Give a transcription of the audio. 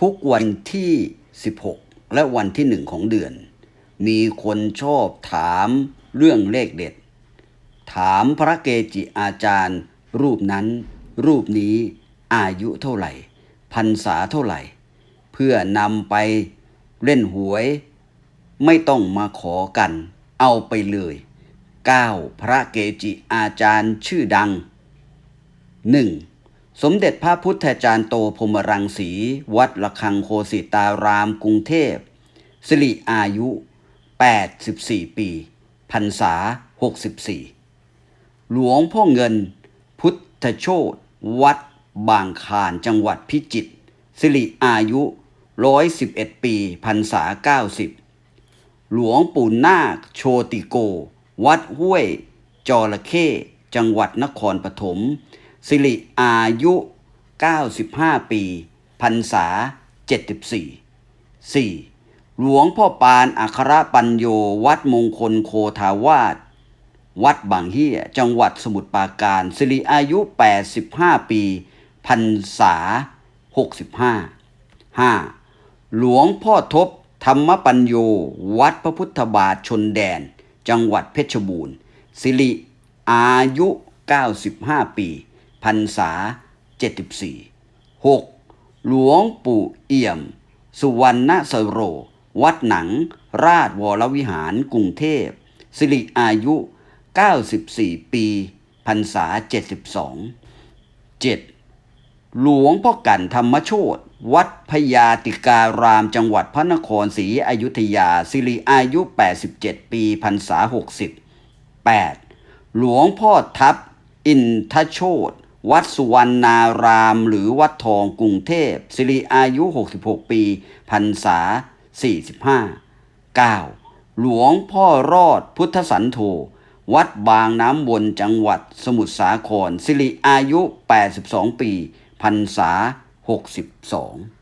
ทุกวันที่ 16 และวันที่หนึ่งของเดือน มีคนชอบถามเรื่องเลขเด็ด ถามพระเกจิอาจารย์ รูปนั้น รูปนี้อายุเท่าไหร่พรรษาเท่าไหร่ เพื่อนำไปเล่นหวย ไม่ต้องมาขอกัน เอาไปเลยเก้าพระเกจิอาจารย์ชื่อดัง 1. สมเด็จพระพุทธจารย์โตพรมรังสี วัดระฆังโคสิตารามกรุงเทพสิริอายุ 84 ปีพรรษา 64 หลวงพ่อเงิน พุทธโชตวัดบางคานจังหวัดพิจิตรสิริอายุ 111 ปีพรรษา 90 หลวงปู่นาคโชติโก วัดห้วยจระเข้จังหวัดนครปฐม สิริอายุ 95 ปีพรรษา 74 4. หลวงพ่อปานอัครปัญโยวัดมงคลโคทาวาสวัดบางเฮียจังหวัดสมุทรปราการสิริอายุ 85 ปีพรรษา 65 5. หลวงพ่อทบธรรมปัญโยวัดพระพุทธบาทชนแดน จังหวัดเพชรบูรณ์สิริอายุ 95 ปี พรรษา 74 6. หลวงปู่เอี่ยม สุวรรณสโร วัดหนัง ราชวรวิหารกรุงเทพ สิริอายุ 94 ปีพรรษา 72 7. หลวงพ่อกันธรรมโชตวัดพญาติการามจังหวัดพระนครศรีอยุธยา สิริอายุ 87 ปีพรรษา 60 8. หลวงพ่อทับอินทโชต วัดสุวรรณาราม หรือวัดทองกรุงเทพสิริอายุ 66 ปีพรรษา 45 9. หลวงพ่อรอดพุทธสันโธวัดบางน้ำวนจังหวัดสมุทรสาครสิริอายุ 82 ปีพรรษา 62